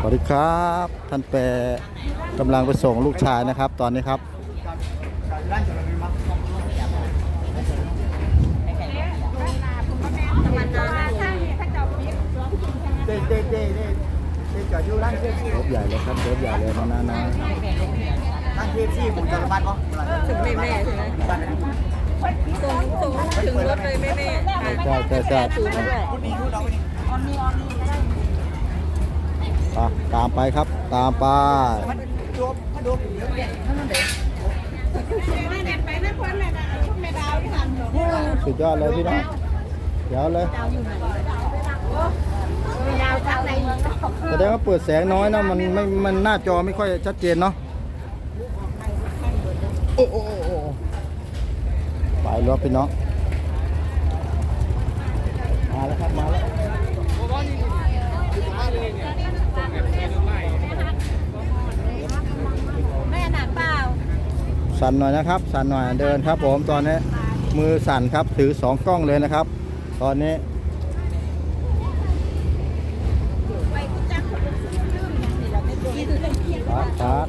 สวัสดีครับ ท่านแปรกำลังไปส่งลูกชายนะครับ ตอนนี้ครับเด้เด้เด้เด้เด้จอดอยู่ร้านเคฟซีรถใหญ่เลยครับรถใหญ่เลยนะนะนะร้านเคฟซีผมจะระบาดป่ะถึงแม่แม่ใช่ไหมส่งส่งถึงรถเลยแม่แม่ใช่ใช่ใช่สูงมาด้วยคุณมีคุณเอาไปดิอะ ตามไปครับ ตามไปสุดยอดเลยพี่น้องเดี๋ยวเลยแสดงว่าเปิดแสงน้อยนะมันไม่มันหน้าจอไม่ค่อยชัดเจนเนาะโอ้โอ้โอ้โอ้ไปรถพี่น้องมาแล้วครับมาแล้ว สั่นหน่อยนะครับ สั่นหน่อยเดินครับ ผมตอนนี้มือสั่นครับถือสองกล้องเลยนะครับ ตอนนี้ครับครับ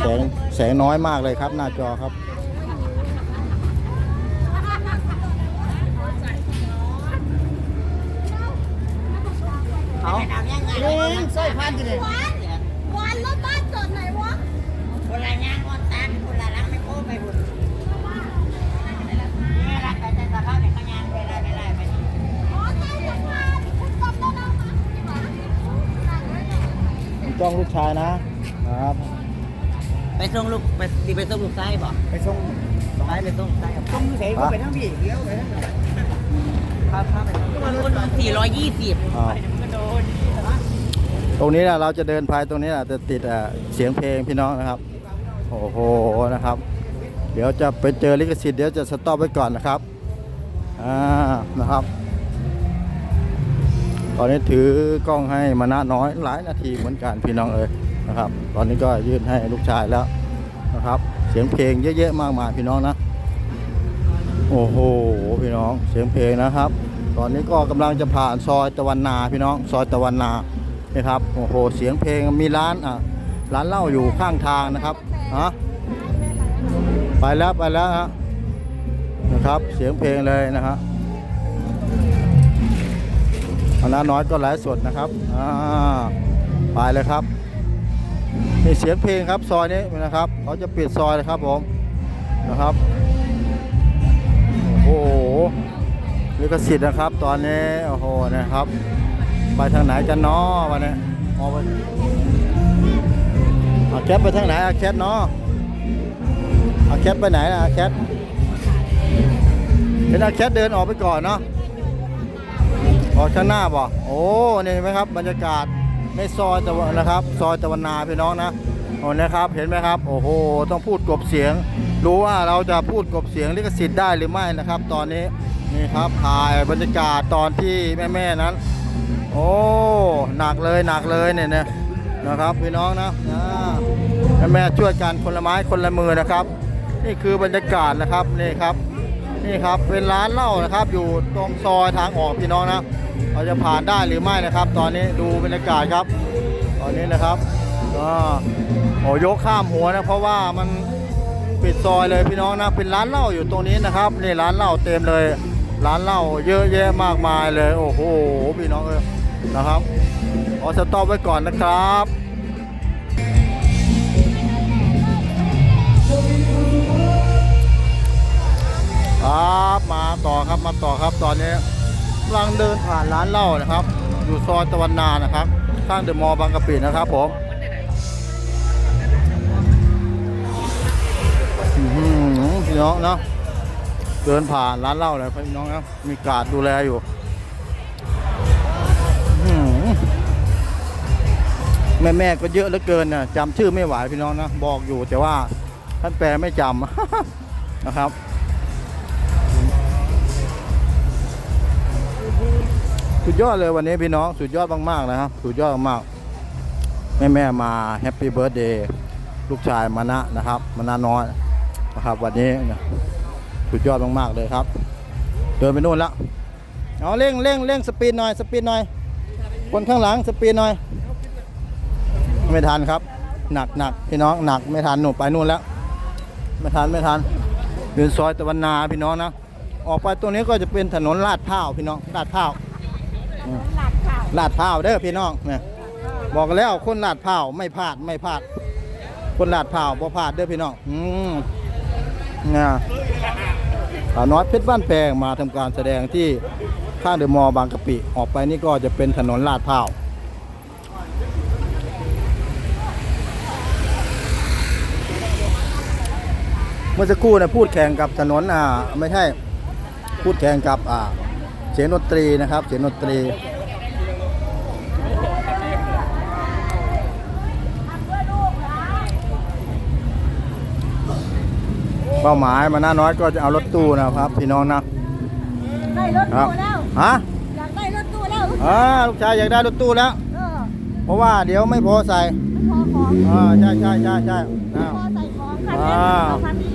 แสงแสงน้อยมากเลยครับ หน้าจอครับ เอาเล่นสร้อยพันกันเลยวันรถบ้านจอดไหนวะคนละย่างคนตามคนละรักไม่โค้ไปบุญนี่รักไปแต่สภาพเนี่ยเขายางไปไล่ไปไล่ไปจ้องลูกชายนะครับ ไปส่งลูกไปดีไปส่งลูกไส้บ่ไปส่งไปไปส่งไส้กับส่งเสกก็ไปทั้งพี่เลี้ยวไปทั้งครับครับคนสี่ร้อยยี่สิบ ตรงนี้นะเราจะเดินภายตรงนี้นะจะติดเสียงเพลงพี่น้องนะครับ โอ้โหนะครับ เดี๋ยวจะไปเจอลิขสิทธิ์เดี๋ยวจะสต็อปไว้ก่อนนะครับอ่านะครับ ตอนนี้ถือกล้องให้มานะน้อยหลายนาทีเหมือนกันพี่น้องเอ๋ยนะครับ ตอนนี้ก็ยื่นให้ลูกชายแล้วนะครับ เสียงเพลงเยอะๆมากมายพี่น้องนะ โอ้โหพี่น้องเสียงเพลงนะครับ ตอนนี้ก็กำลังจะผ่านซอยตะวันนาพี่น้อง ซอยตะวันนา นะครับโอ้โหเสียงเพลงมีร้านอะร้านเหล้าอยู่ข้างทางนะครับฮะไปแล้วไปแล้วฮะนะครับเสียงเพลงเลยนะฮะคณะน้อยก็ไลฟ์สดนะครับอ่าไปเลยครับนี่เสียงเพลงครับซอยนี้นะครับเขาจะปิดซอยเลยครับผมนะครับโอ้โหลิขสิทธิ์นะครับ ตอนนี้โอ้โหนะครับ ไปทางไหนกันเนาะวันนี้มองไปอาแคทไปทางไหนอาแคทเนาะอาแคทไปไหนนะอาแคทเห็นอาแคทเดินออกไปก่อนเนาะออกข้างหน้าบ่โอ้นี่เห็นไหมครับ บรรยากาศในซอยตะวันนะครับ ซอยตะวันนาพี่น้องนะโอ้นะครับ เห็นไหมครับ โอ้โห ต้องพูดกบเสียง รู้ว่าเราจะพูดกบเสียงลิขสิทธิ์ได้หรือไม่นะครับ ตอนนี้นี่ครับถ่ายบรรยากาศตอนที่แม่ๆนั้น โอ้หนักเลยหนักเลยเนี่ยนะนะครับพี่น้องนะอ่าแม่ช่วยกันคนละไม้คนละมือนะครับ นี่คือบรรยากาศนะครับนี่ครับ นี่ครับเป็นร้านเหล้านะครับ อยู่ตรงซอยทางออกพี่น้องนะเราจะผ่านได้หรือไม่นะครับ ตอนนี้ดูบรรยากาศครับ ตอนนี้นะครับก็โอ้ยกข้ามหัวนะเพราะว่ามันปิดซอยเลยพี่น้องนะเป็นร้านเหล้าอยู่ตรงนี้นะครับนี่ร้านเหล้าเต็มเลย ร้านเหล้าเยอะแยะมากมายเลย โอ้โหพี่น้องเออ นะครับขอสต็อปไว้ก่อนนะครับครับมาต่อครับมาต่อครับตอนนี้กำลังเดินผ่านร้านเหล้านะครับ อยู่ซอยตะวันนานะครับข้างเดอะมอลล์บางกะปินะครับผมอือหือพี่น้องเนาะเดินผ่านร้านเหล้าเลยพี่น้องนะมีการดดูแลอยู่ แม่แม่ก็เยอะเหลือเกินนะจำชื่อไม่ไหวพี่น้องนะ บอกอยู่แต่ว่าท่านแปลไม่จำนะครับ สุดยอดเลยวันนี้พี่น้องสุดยอดมากๆนะครับ สุดยอดมากแม่แม่มาแฮปปี้เบิร์ดเดย์ลูกชายมานะนะครับมานะน้อยนะครับ วันนี้นะสุดยอดมากๆเลยครับ เดินไปนู่นแล้วเอาเร่งเร่งเร่งสปีดหน่อยสปีดหน่อยคนข้างหลังสปีดหน่อย ไม่ทันครับ หนักหนักพี่น้องหนักไม่ทันหนูไปนู่นแล้ว ไม่ทันไม่ทันเดินซอยตะวันนาพี่น้องนะออกไปตรงนี้ก็จะเป็นถนนลาดพร้าวพี่น้องลาดพร้าวอืมลาดพร้าวเด้อพี่น้องเนี่ยบอกแล้วคนลาดพร้าวไม่พลาดไม่พลาด คนลาดพร้าวบ่พลาดเด้อพี่น้องอืมนะสาวน้อยเพชรบ้านแพงมาทำการแสดงที่ข้างเดอะมอลล์บางกะปิ ออกไปนี่ก็จะเป็นถนนลาดพร้า มื่อสักครู่เนะพูดแข่งกับถนนอ่าไม่ใช่พูดแข่งกับอ่าเสียงดนตรีนะครับเสียงดนตรีเป้าหมายมาหน้าน้อยก็จะเอารถตู้นะครับ พี่น้องนะได้รถครับตู้แล้วฮะอยากได้รถตู้แล้วอ่าลูกชายอยากได้รถตู้แล้วเออเพราะว่าเดี๋ยวไม่พอใส่ไม่พอของอ่าใช่ใช่ใช่ใช่อ้าวพอใส่ของคันอ่าเล็กเอาคันใหญ่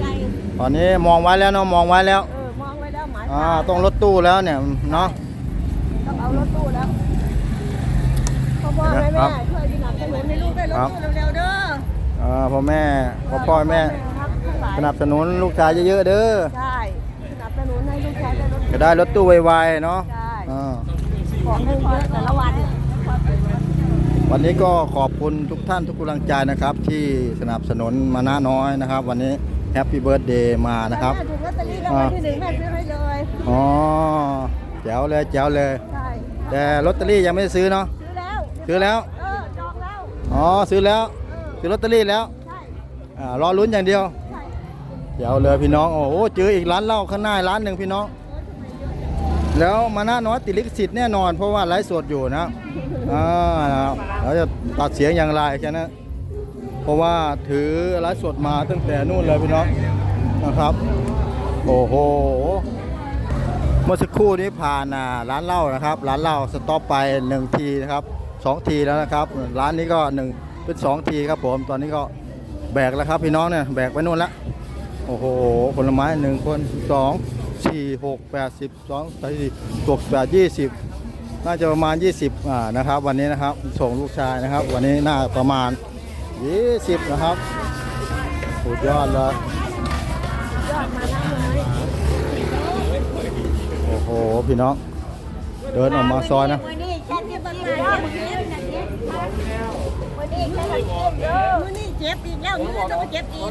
ตอนนี้มองไว้แล้วเนาะมองไว้แล้วเออมองไว้แล้วหมายอ่าต้องรถตู้แล้วเนี่ยเนาะต้องเอารถตู้แล้วพ่อพ่อแม่ครัแม่บช่วยสนับสนุนให้ลูกได้รถครับตู้เร็วๆเด้ออ่าพ่อแม่พ่อพ่อแม่ครับทั้งหลายสนับสนุนลูกชายเยอะๆเด้อใช่สนับสนุนให้ลูกชายได้รถจะได้รถตู้ไวๆเนาะใช่อ่าของให้เยอะแต่ละวันวันนี้ก็ขอบคุณทุกท่านทุกกำลังใจนะครับ ที่สนับสนุนมานะน้อยนะครับ วันนี้ แฮปปี้เบิร์ดเดย์มานะครับแม่ถูกลอตเตอรี่รางวัลที่หนึ่งแม่ซื้อให้เลยอ๋อแจ๋วเลยแจ๋วเลย ใช่แต่ลอตเตอรี่ยังไม่ได้ซื้อเนาะซื้อแล้วซื้อแล้วเออจองแล้วอ๋อซื้อแล้วเออซื้อลอตเตอรี่แล้วใช่อ่ารอลุ้นอย่างเดียวใช่แจ๋วเลยพี่น้องโอ้โหเจออีกร้านเหล้าข้างหน้าร้านหนึ่งพี่น้อง แล้วมานะน้อยติดลิขสิทธิ์แน่นอน เพราะว่าไลฟ์สดอยู่นะอ่านะครับเราจะตัดเสียงอย่างไรแค่นั้น เพราะว่าถือไลฟ์สดมาตั้งแต่นู่นเลยพี่น้องนะครับ โอ้โห เมื่อสักครู่นี้ผ่านร้านเหล้านะครับ ร้านเหล้าสต็อปไปหนึ่งทีนะครับสองทีแล้วนะครับ ร้านนี้ก็หนึ่งเป็นสองทีครับผมตอนนี้ก็แบกแล้วครับพี่น้องเนี่ยแบกไปนู่นล้วโอ้โหผลไม้หนึ่งคนสองสี่หกแปดสิบสองสามสี่ตกแปดยี่สิบน่าจะประมาณ 20อ่านะครับ วันนี้นะครับส่งลูกชายนะครับ วันนี้น่าประมาณ 20นะครับสุดยอดเลยยอดมาแล้วเลยโอ้โห พี่น้อง เดินออกมาซอยนะวันนี้แค่ที่บ้านมาวันนี้วันนี้แค่ที่เด้อมื้อนี้เจ็บอีกแล้วมื้อจะมาเจ็บอีก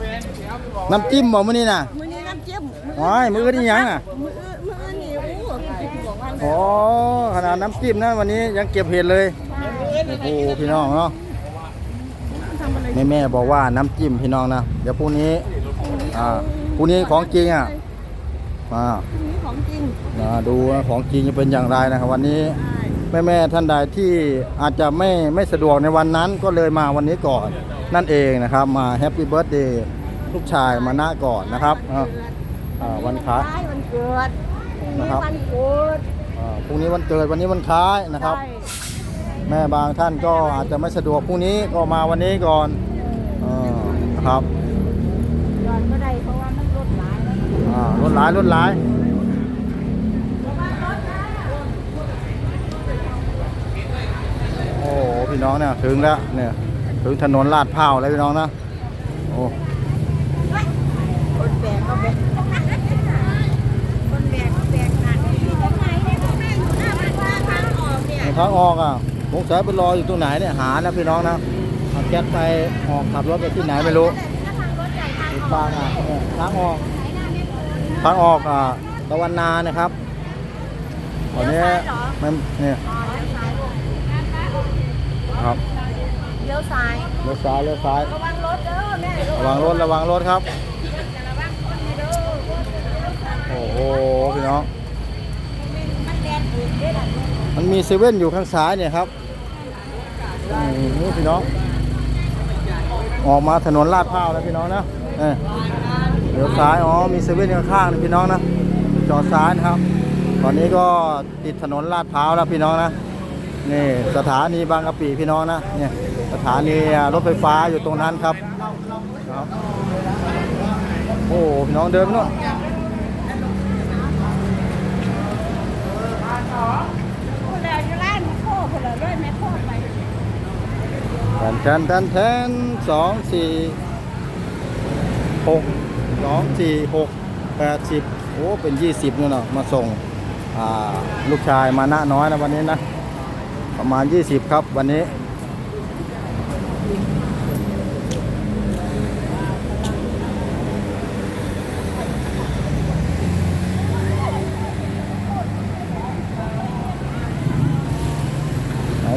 น้ำจิ้มบอกมื้อนี้นะมื้อนี้น้ำจิ้มโอ้ยมื้อนี้ยังอะมื้อมื้อนี้โอ้บอกว่าโอ้ขนาดน้ำจิ้มนะวันนี้ยังเก็บเห็ดเลย โอ้โหพี่น้องเนาะ แม่แม่ๆบอกว่าน้ำจิ้มพี่น้องนะ เดี๋ยวพรุ่งนี้ อ่าพรุ่งนี้ของจริงอะอ่านี่ของจริงนะดูว่าของจริงจะเป็นอย่างไรนะครับ วันนี้แม่แม่ๆท่านใดที่อาจจะไม่ไม่สะดวกในวันนั้นก็เลยมาวันนี้ก่อน นั่นเองนะครับ มาแฮปปี้เบิร์ดเดย์ลูกชายมาหน้าก่อนนะครับอ่าอ่าวันคล้ายคล้ายวันเกิดพรุ่งนะนี้ครับวันเกิดอ่าพรุ่งนี้วันเกิดวันนี้วันคล้ายนะครับใช่ แม่บางท่านก็อาจจะไม่สะดวกพรุ่งนี้ก็มาวันนี้ก่อนอ่านะครับยอดก็ได้เพราะว่ามันลดหลายแล้วอ่ารถหลายรถหลายโอ้โหพี่น้องเนี่ยถึงแล้วเนี่ยถึงถนนลาดพร้าวแล้วพี่น้องนะโอ้คนแบกก็แบกคนแบกก็แบกหนักตรงไหนเนี่ยตรงไหนอยู่หน้าบ้านว่าทางออกเนี่ยทางออกอะ สงสัยไปรออยู่ตรงไหนเนี่ยหานะพี่น้องนะเอาแก๊สไปออกขับรถไปที่ไหนไม่รู้ถ้าทางรถใหญ่ทางติดฟางอะเนี่ยทางออกทางออกอะตะวันนานะครับตอนนี้มันเนี่ยอ๋อเลี้ยวซ้ายครับเลี้ยวซ้ายเลี้ยวซ้ายเลี้ยวซ้ายระวังรถเด้อแม่ระวังรถระวังรถครับโอ้โหพี่น้องมันแดดถูกด้วยล่ะมันมีเซเว่นอยู่ข้างซ้ายเนี่ยครับอืม นี่พี่น้อง ออกมาถนนลาดพร้าวแล้วพี่น้องนะเดี๋ยวซ้าย อ๋อ มีเซเว่นข้างๆนะพี่น้องนะ จอดซ้ายนะครับ ตอนนี้ก็ติดถนนลาดพร้าวแล้วพี่น้องนะ นี่สถานีบางกะปิพี่น้องนะ เนี่ยสถานีรถไฟฟ้าอยู่ตรงนั้นครับ โอ้พี่น้องเดินเนาะแล้วจะร้านม่โคไปเลยแม่โคไป นแทนแทนแทนสองสี่หกสองสี่หกแปดสิบโอ้เป็นยี่สิบนู่นเนาะมาส่งอ่าลูกชายมาหน้าน้อยนะวันนี้นะ ประมาณยี่สิบครับวันนี้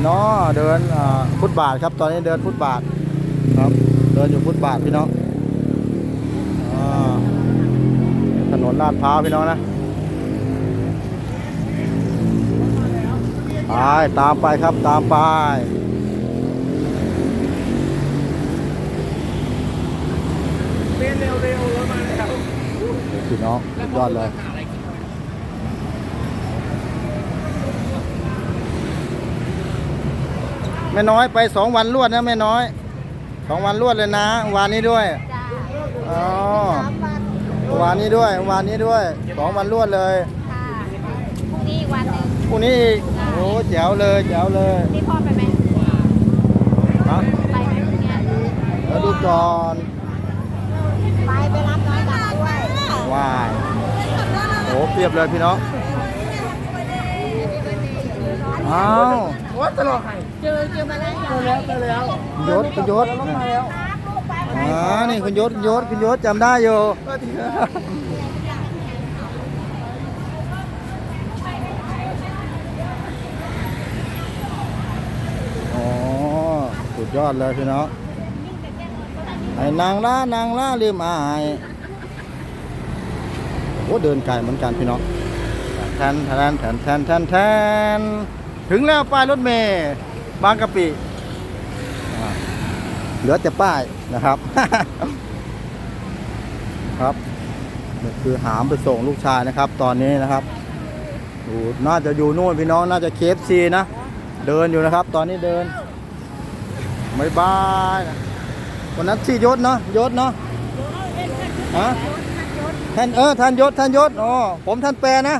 เนาะเดินฟุตบาทครับ ตอนนี้เดินฟุตบาทครับ เดินอยู่ฟุตบาทพี่น้องอถนนลาดพร้าวพี่น้องนะไปตามไปครับตามไปพี่น้องยอดเลย ม่น้อยไปสองวันรวดนะแม่น้อยสองวันรวดเลยนะวันนี้ด้วยจ้าอ๋อสามวันวันนี้ด้วยวันนี้ด้วยสองวันรวดเลยค่ะพรุ่งนี้อีกวันหนึ่งพรุ่งนี้อีกโอ้แจ๋วเลยแจ๋วเลยนี่พ่อไปไหมฮะไปไหมพรุ่งนี้แล้วดูก่อนไปไปรับน้อยกลับด้วยว้ายโอ้เปรียบเลยพี่น้องอ้าวว่าตลอดไห้ เจอเจอมาแล้วเจอแล้วเจอแล้วยศคุณยศมาแล้วอ่านี่คุณยศคุณยศคุณยศจำได้อยู่ก็ดีอ๋อสุดยอดเลยพี่น้องไอ้นางล่านางล่าลืมอายโอ้เดินไกลเหมือนกันพี่น้องแทนแทนแทนแทนแทนแทนถึงแล้วป้ายรถเมย์ บางกะปิอ่าเหลือแต่ป้ายนะครับ ครับนี่คือหามไปส่งลูกชายนะครับ ตอนนี้นะครับอยู่น่าจะอยู่นู่นพี่น้องน่าจะเคฟซีนะ เดินอยู่นะครับ ตอนนี้เดินบายบายนะวันนั้นที่ยศเนาะยศเนาะฮะท่านเออท่านยศท่านยศอ๋อผมท่านแปรนะ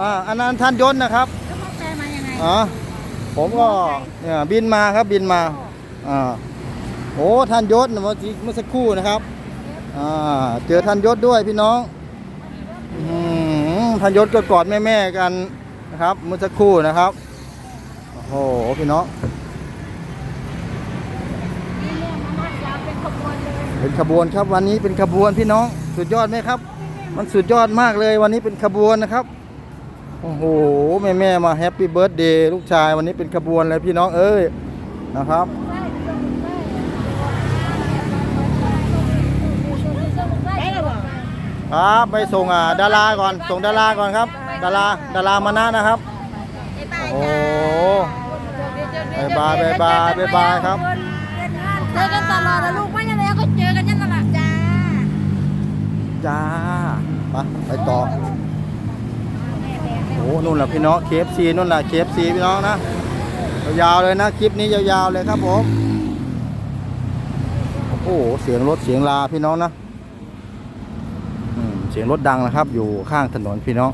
อ่าอันนั้นท่านยศนะครับแล้วพ่อแปลมายังไงอ๋อ ผมก็เนี่ยบินมาครับบินมาอ่าโอ้ท่านยศเมื่อสักครู่นะครับอ่าเจอท่านยศด้วยพี่น้องอื้อหือท่านยศก็กอดแม่ๆกันนะครับเมื่อสักครู่นะครับโอ้โหพี่น้องเป็นขบวนเลยเป็นขบวนครับวันนี้เป็นขบวนพี่น้องสุดยอดไหมครับ มันสุดยอดมากเลยวันนี้เป็นขบวนนะครับ โอ้โหแม่แม่ๆมาแฮปปี้เบิร์ดเดย์ลูกชายวันนี้เป็นขบวนเลยพี่น้องเอ้ยนะครับได้หรอครับไปส่งอ่าดาราก่อน ส่งดาราก่อนครับดาราดารามานะนะครับโอ้โหบายบายบายบายบายบายครับเจอกันตลอดนะลูกว่ายังไงก็เจอกันยันตลอดจ้าจ้าไปไปต่อโอ้นู่นแหละพี่น้องเคฟซีนู่นแหละเคฟซีพี่น้องนะยาวๆเลยนะคลิปนี้ยาวๆเลยครับผมโอ้โหเสียงรถเสียงลาพี่น้องนะอืมเสียงรถดังนะครับ อยู่ข้างถนนพี่น้อง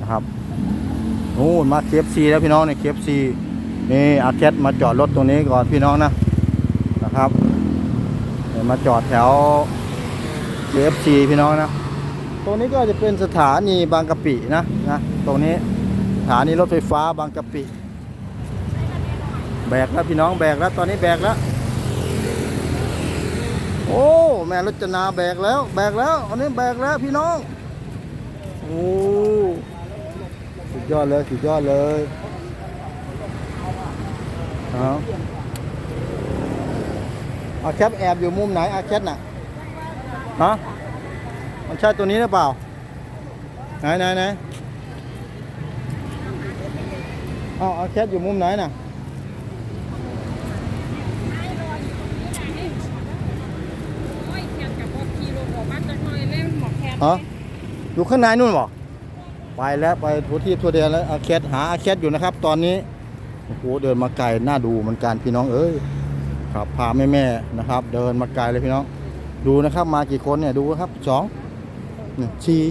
นะครับนู่นมาเคฟซีแล้วพี่น้องในเคฟซีนี่อาแคทมาจอดรถตรงนี้ก่อนพี่น้องนะนะครับมาจอดแถว KFC พี่น้องนะ ตรงนี้ก็จะเป็นสถานีบางกะปินะนะตรงนี้สถานีรถไฟฟ้าบางกะปิ แบกแล้วพี่น้องแบกแล้วตอนนี้แบกแล้ว โอ้แม่รจนาแบกแล้ว แบกแล้วอันนี้แบกแล้วพี่น้องโอ้สุดยอดเลยสุดยอดเลยเอาอาแคปแอบอยู่มุมไหนอาแคปน่ะฮะ มันใช่ตัวนี้หรือเปล่า ไหนไหนไหนเอาเอาแคทอยู่มุมไหนน่ะฮะอยู่ข้างในนู่นบ่ไปแล้วไปทั่วที่ทั่วแดนแล้วอาแคทหาอาแคทอยู่นะครับ ตอนนี้โอ้โหเดินมาไกลน่าดูเหมือนกันพี่น้องเอ้ยครับพาแม่แม่ๆนะครับ เดินมาไกลเลยพี่น้อง ดูนะครับมากี่คนเนี่ยดูครับสอง หนึ่งสี่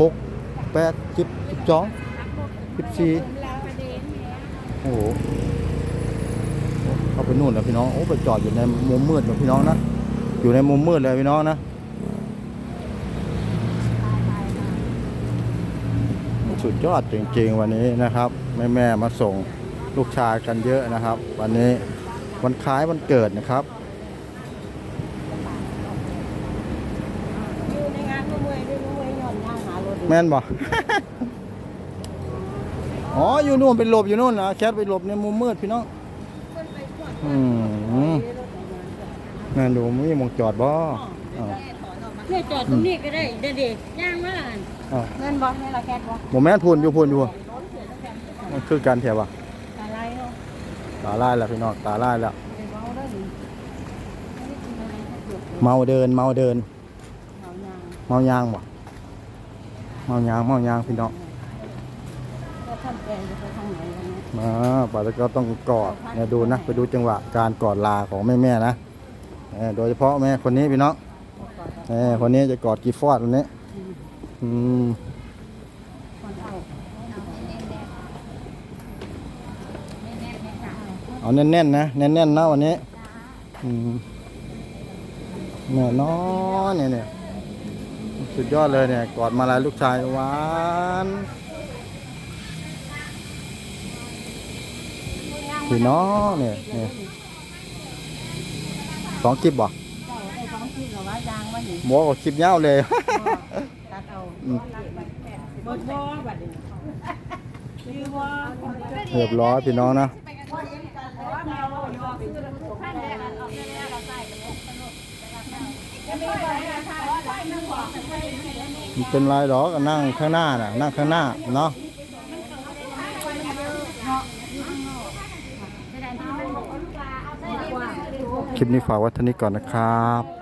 หกแปดสิบสิบสองสิบสี่โอ้โหเข้าไปนู่นแล้วพี่น้องโอ้ไปจอดอยู่ในมุมมืดเลยพี่น้องนะอยู่ในมุมมืดเลยพี่น้องนะสุดยอดจริงๆวันนี้นะครับแม่แม่มาส่งลูกชายกันเยอะนะครับ วันนี้วันคล้ายวันเกิดนะครับ อยู่ในงานก็เมื่อยด้วยเมื่อยย่อนย่างหารถ แม่นบ่อ๋อ อยู่นู่นเป็นหลบอยู่นู่นนะแคทไปหลบในมุมมืดพี่น้องอืมแม่นดูมีหมองจอดบ่อ้าวเนี่ยจอดตรงนี้ก็ได้เด็ดๆย่างมาล่ะอ้าวเงินบ่ให้เราแคทบ่บ่แม่นพูนอยู่พูนอยู่มันคือกันแถวว่ะอะไรเนาะตาลายแล้วพี่น้องตาลายแล้วเดี๋ยวเอาได้ดิไม่ได้กินอะไรก็เกือบเมาเดินเมาเดินเหงายางเมายางบ่ เมายางเมายางพี่น้องก็ท่านแกจะไปทางไหนกันนะมาป่าตะก็ต้องกอดเนี่ยดูนะไปดูจังหวะการกอดลาของแม่แม่ๆนะเออโดยเฉพาะแม่คนนี้พี่น้องเออคนนี้จะกอดกีฟอดวันนี้อืมคนเอาเอาแน่นๆนะแน่นๆนะวันนี้อืมเนี่ยน้อนเนี่ยเนี่ย สุดยอดเลยเนี่ยกอดมาลายลูกชายหวานพี่น้องเนี่ยเนี่ยสองคลิปบ่เจ้าไอ้ของที่เราว่ายางว่าหนีหมอก็คลิปยาวเลยตัดเอาอืมบดบ่บัดนี้ชื่อว่าเรียบร้อยพี่น้องนะ มันเป็นไรหรอก็นั่งข้างหน้าน่ะ นั่งข้างหน้าเนาะคลิปนี้ฝากไว้เท่านี้ก่อนนะครับ